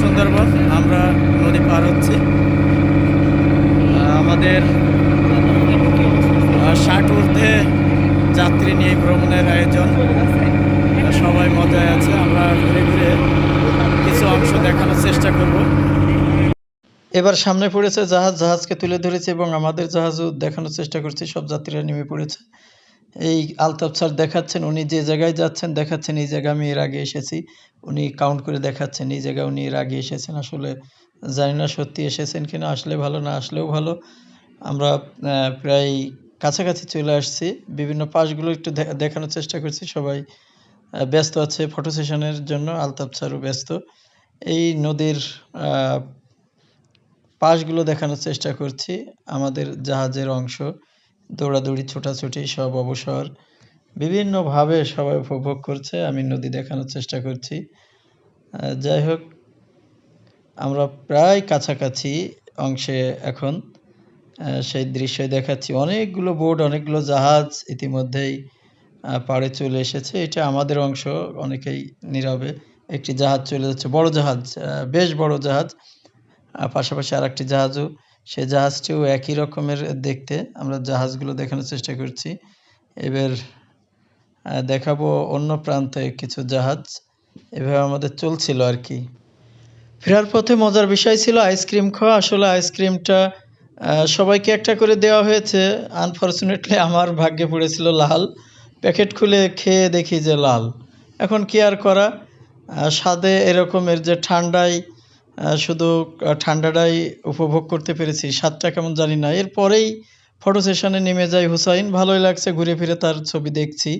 সুন্দরবন, আমরা নদী পার হচ্ছি। আমাদের ষাট ঊর্ধ্বে যাত্রী নিয়ে ভ্রমণের আয়োজন। সবাই মজায় আছে, আমরা ঘুরে ঘুরে কিছু অংশ দেখানোর চেষ্টা করব। এবার সামনে পড়েছে জাহাজ, জাহাজকে তুলে ধরেছে এবং আমাদের জাহাজও দেখানোর চেষ্টা করছি, সব যাত্রীরা নেমে পড়েছে। এই আলতাফ স্যার দেখাচ্ছেন, উনি যে জায়গায় যাচ্ছেন দেখাচ্ছেন, এই জায়গা আমি এর আগে এসেছি। উনি কাউন্ট করে দেখাচ্ছেন, এই জায়গায় উনি এর আগে এসেছেন। আসলে জানি না সত্যি এসেছেন কিনা, আসলে ভালো না আসলেও ভালো। আমরা প্রায় কাছাকাছি চলে আসছি। বিভিন্ন পাশগুলো একটু দেখানোর চেষ্টা করছি। সবাই ব্যস্ত আছে ফটো সেশনের জন্য। আলতাফ স্যারও ব্যস্ত। এই নদীর পাশগুলো দেখানোর চেষ্টা করছি। আমাদের জাহাজের অংশ। দৌড়াদৌড়ি, ছোটাছুটি, সব অবসর। বিভিন্নভাবে সবাই উপভোগ করছে, আমি নদী দেখানোর চেষ্টা করছি। যাই হোক, আমরা প্রায় কাছাকাছি অংশে এখন সেই দৃশ্যই দেখাচ্ছি। অনেকগুলো বোট, অনেকগুলো জাহাজ ইতিমধ্যেই পাড়ে চলে এসেছে। এটা আমাদের অংশ, অনেকেই নীরবে। একটি জাহাজ চলে যাচ্ছে, বড় জাহাজ বেশ বড় জাহাজ। পাশাপাশি আর একটি জাহাজও সে জাহাজটিও একই রকমের দেখতে। আমরা জাহাজগুলো দেখানোর চেষ্টা করছি। এবার দেখাবো অন্য প্রান্তে কিছু জাহাজ। এভাবে আমাদের চলছিল আর কি। ফেরার পথে মজার বিষয় ছিল আইসক্রিম খাওয়া। আসলে আইসক্রিমটা সবাইকে একটা করে দেওয়া হয়েছে। আনফর্চুনেটলি আমার ভাগ্যে পড়েছিল লাল। প্যাকেট খুলে খেয়ে দেখি যে লাল। এখন কি আর করা? স্বাদে এরকমের যে ঠান্ডায় শুধু ঠান্ডাটাই উপভোগ করতে পেরেছি। স্বাদটা কেমন জানি না। এরপরেই ফটো সেশনে নেমে যায় হুসাইন। ভালোই লাগছে, ঘুরে ফিরে তার ছবি দেখছি।